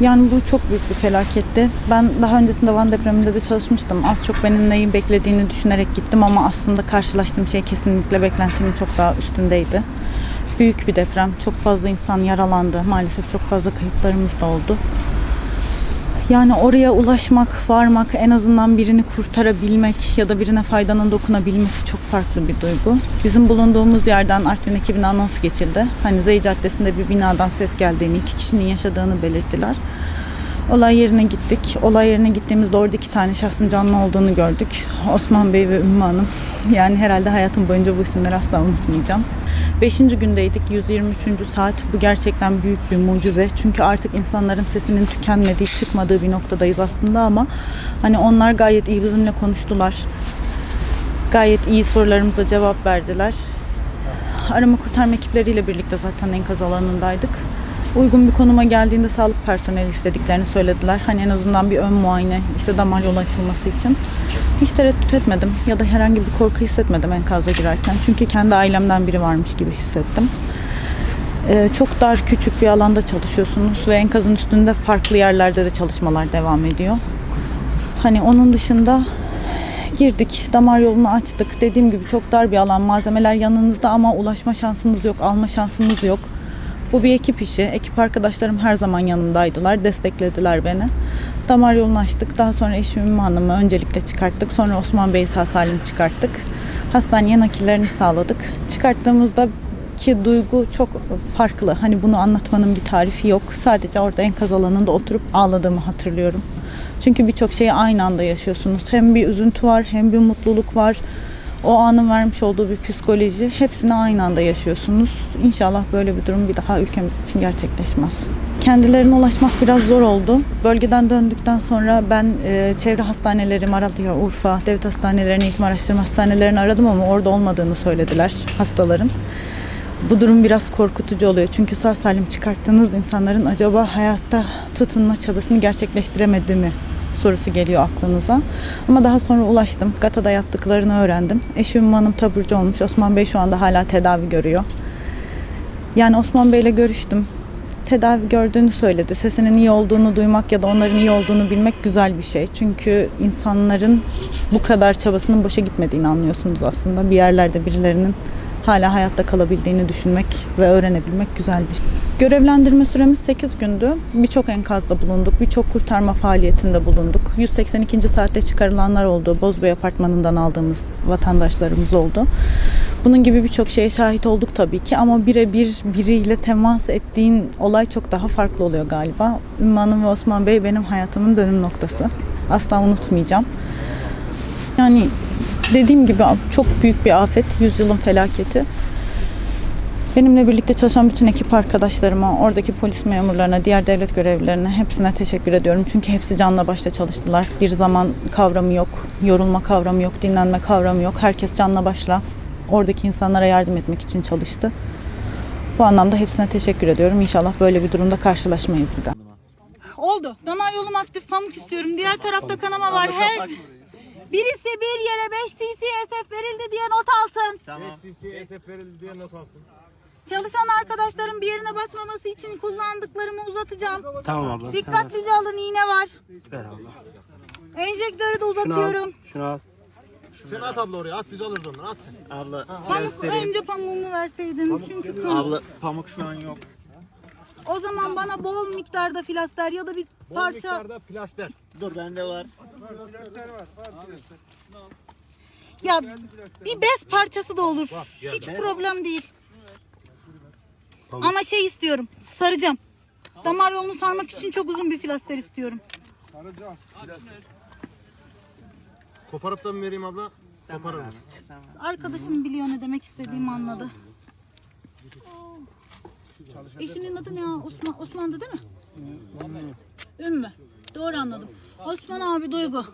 Yani bu çok büyük bir felaketti. Ben daha öncesinde Van depreminde de çalışmıştım. Az çok benim neyi beklediğini düşünerek gittim ama aslında karşılaştığım şey kesinlikle beklentimin çok daha üstündeydi. Büyük bir deprem. Çok fazla insan yaralandı. Maalesef çok fazla kayıplarımız da oldu. Yani oraya ulaşmak, varmak, en azından birini kurtarabilmek ya da birine faydanın dokunabilmesi çok farklı bir duygu. Bizim bulunduğumuz yerden Artvin ekibine anons geçildi. Hani Zey Caddesi'nde bir binadan ses geldiğini, iki kişinin yaşadığını belirttiler. Olay yerine gittik. Olay yerine gittiğimizde orada iki tane şahsın canlı olduğunu gördük. Osman Bey ve Ümmü Hanım. Yani herhalde hayatım boyunca bu isimleri asla unutmayacağım. Beşinci gündeydik. 123. saat. Bu gerçekten büyük bir mucize. Çünkü artık insanların sesinin tükenmediği, çıkmadığı bir noktadayız aslında ama hani onlar gayet iyi bizimle konuştular. Gayet iyi sorularımıza cevap verdiler. Arama kurtarma ekipleriyle birlikte zaten enkaz alanındaydık. Uygun bir konuma geldiğinde sağlık personeli istediklerini söylediler. Hani en azından bir ön muayene, işte damar yolu açılması için. Hiç tereddüt etmedim ya da herhangi bir korku hissetmedim enkaza girerken. Çünkü kendi ailemden biri varmış gibi hissettim. Ee, çok dar küçük bir alanda çalışıyorsunuz ve enkazın üstünde farklı yerlerde de çalışmalar devam ediyor. Hani onun dışında girdik, damar yolunu açtık. Dediğim gibi çok dar bir alan, malzemeler yanınızda ama ulaşma şansınız yok, alma şansınız yok. Bu bir ekip işi. Ekip arkadaşlarım her zaman yanımdaydılar, desteklediler beni. Damar yolunu açtık. Daha sonra eşim Ümmü Hanım'ı öncelikle çıkarttık. Sonra Osman Bey'i sağ salim çıkarttık. Hastaneye nakillerini sağladık. Çıkarttığımızda ki duygu çok farklı. Hani bunu anlatmanın bir tarifi yok. Sadece orada enkaz alanında oturup ağladığımı hatırlıyorum. Çünkü birçok şeyi aynı anda yaşıyorsunuz. Hem bir üzüntü var, hem bir mutluluk var. O anın vermiş olduğu bir psikoloji. Hepsini aynı anda yaşıyorsunuz. İnşallah böyle bir durum bir daha ülkemiz için gerçekleşmez. Kendilerine ulaşmak biraz zor oldu. Bölgeden döndükten sonra ben e, çevre hastaneleri, Malatya, Urfa, devlet hastanelerini, eğitim araştırma hastanelerini aradım ama orada olmadığını söylediler hastaların. Bu durum biraz korkutucu oluyor. Çünkü sağ salim çıkarttığınız insanların acaba hayatta tutunma çabasını gerçekleştiremedi mi sorusu geliyor aklınıza. Ama daha sonra ulaştım. Gata'da yattıklarını öğrendim. Eşim Ümmü Hanım taburcu olmuş. Osman Bey şu anda hala tedavi görüyor. Yani Osman Bey'le görüştüm. Tedavi gördüğünü söyledi. Sesinin iyi olduğunu duymak ya da onların iyi olduğunu bilmek güzel bir şey. Çünkü insanların bu kadar çabasının boşa gitmediğini anlıyorsunuz aslında. Bir yerlerde birilerinin hala hayatta kalabildiğini düşünmek ve öğrenebilmek güzel bir şey. Görevlendirme süremiz 8 gündü. Birçok enkazda bulunduk, birçok kurtarma faaliyetinde bulunduk. 182. saatte çıkarılanlar oldu. Bozbey Apartmanı'ndan aldığımız vatandaşlarımız oldu. Bunun gibi birçok şeye şahit olduk tabii ki ama birebir biriyle temas ettiğin olay çok daha farklı oluyor galiba. Ümmü ve Osman Bey benim hayatımın dönüm noktası. Asla unutmayacağım. Yani dediğim gibi çok büyük bir afet, yüzyılın felaketi. Benimle birlikte çalışan bütün ekip arkadaşlarıma, oradaki polis memurlarına, diğer devlet görevlilerine hepsine teşekkür ediyorum. Çünkü hepsi canla başla çalıştılar. Bir zaman kavramı yok, yorulma kavramı yok, dinlenme kavramı yok. Herkes canla başla oradaki insanlara yardım etmek için çalıştı. Bu anlamda hepsine teşekkür ediyorum. İnşallah böyle bir durumda karşılaşmayız bir daha. Oldu. Damar yolum aktif pamuk istiyorum. Diğer tarafta kanama var. Her birisi bir yere 5 TCSF verildi diye not alsın. Tamam. SCC SF verildi diye not alsın. Çalışan arkadaşlarım bir yerine batmaması için kullandıklarımı uzatacağım. Tamam abla. Dikkatlice alın iğne var. Ver abla. Enjektörü de uzatıyorum. Şunu al. Sen at abla oraya at biz alırız onları at sen. Abla Pamuk göstereyim. önce pamuğumu verseydin. Çünkü kan- Abla pamuk şu an yok. o zaman bana bol miktarda filaster ya da bir Bol parça miktarda plaster. Dur bende var. ya bir bez parçası da olur. Hiç problem değil. Ama şey istiyorum. Saracağım. Damar yolunu sarmak için çok uzun bir filaster istiyorum. Koparıp da mı vereyim abla? Koparır mısın? Arkadaşım biliyor ne demek istediğimi anladı. Eşinin adı ne ya? Osman, Osman'dı değil mi? Ümmü. Doğru anladım. Osman abi Duygu.